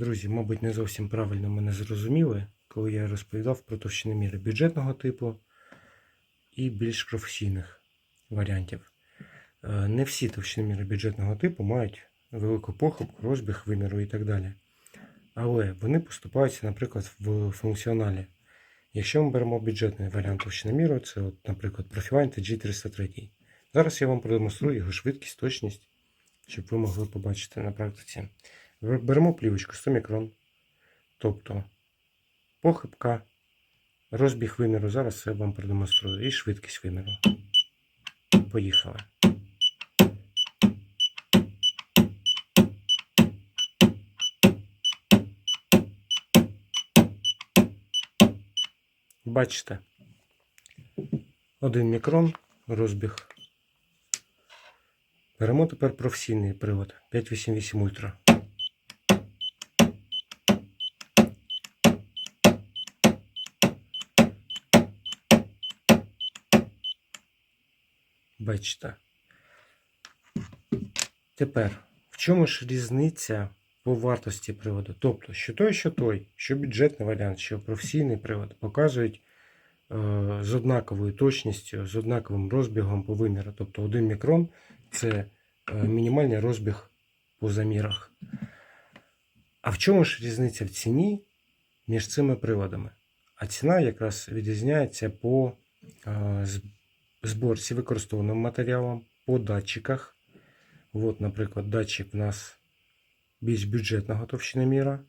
Друзі, мабуть, не зовсім правильно мене зрозуміли, коли я розповідав про товщиноміри бюджетного типу і більш професійних варіантів. Е, Не всі товщиноміри бюджетного типу мають велику похибку, розбіг виміру і так далі. Але вони поступаються, наприклад, в функціоналі. Якщо ми беремо бюджетний варіант товщиноміру, це, от, наприклад, Profiline G303. Зараз я вам продемонструю його швидкість, точність, щоб ви могли побачити на практиці. Бер- Беремо плівочку 100 мікрон. Тобто похибка, розбіг виміру. Зараз я вам продемонструю. І швидкість виміру. Поїхали. Бачите, 1 мікрон розбіг. Беремо тепер професійний привод 588 Ультра. Бачите. Тепер, в чому ж різниця по вартості приводу? Тобто, що той, що той, що бюджетний варіант, що професійний привод показують е, з однаковою точністю, з однаковим розбігом по виміру. Тобто 1 мікрон це е, мінімальний розбіг по замірах. А в чому ж різниця в ціні між цими приладами? А ціна якраз відрізняється по е, з- зборці використовуваним матеріалом, по датчиках. От, наприклад, датчик у нас більш бюджетного товщиноміра.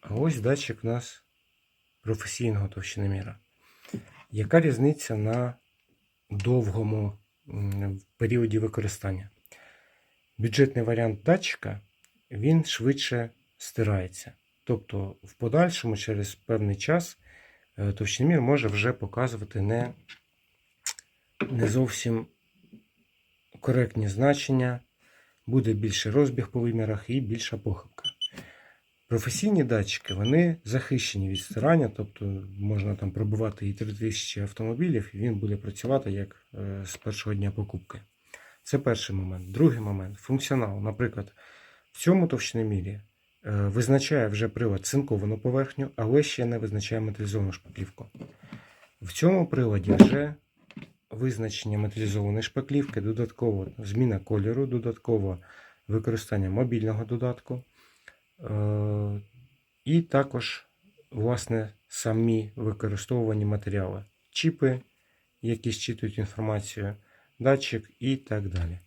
А ось датчик у нас професійного товщиноміра. Яка різниця на довгому періоді використання? Бюджетний варіант датчика він швидше стирається. Тобто, в подальшому, через певний час, е, товщиномір може вже показувати не, не зовсім коректні значення, буде більший розбіг по вимірах і більша похибка. Професійні датчики вони захищені від стирання, тобто можна там пробувати і 3000 автомобілів, і він буде працювати як е, з першого дня покупки. Це перший момент. Другий момент функціонал. Наприклад, в цьому товщиномірі визначає вже привод цинковану поверхню, але ще не визначає металізовану шпаклівку. В цьому приладі вже визначення металізованої шпаклівки, додатково зміна кольору, додатково використання мобільного додатку. Е, І також, власне, самі використовувані матеріали, чіпи, які зчитують інформацію, датчик і так далі.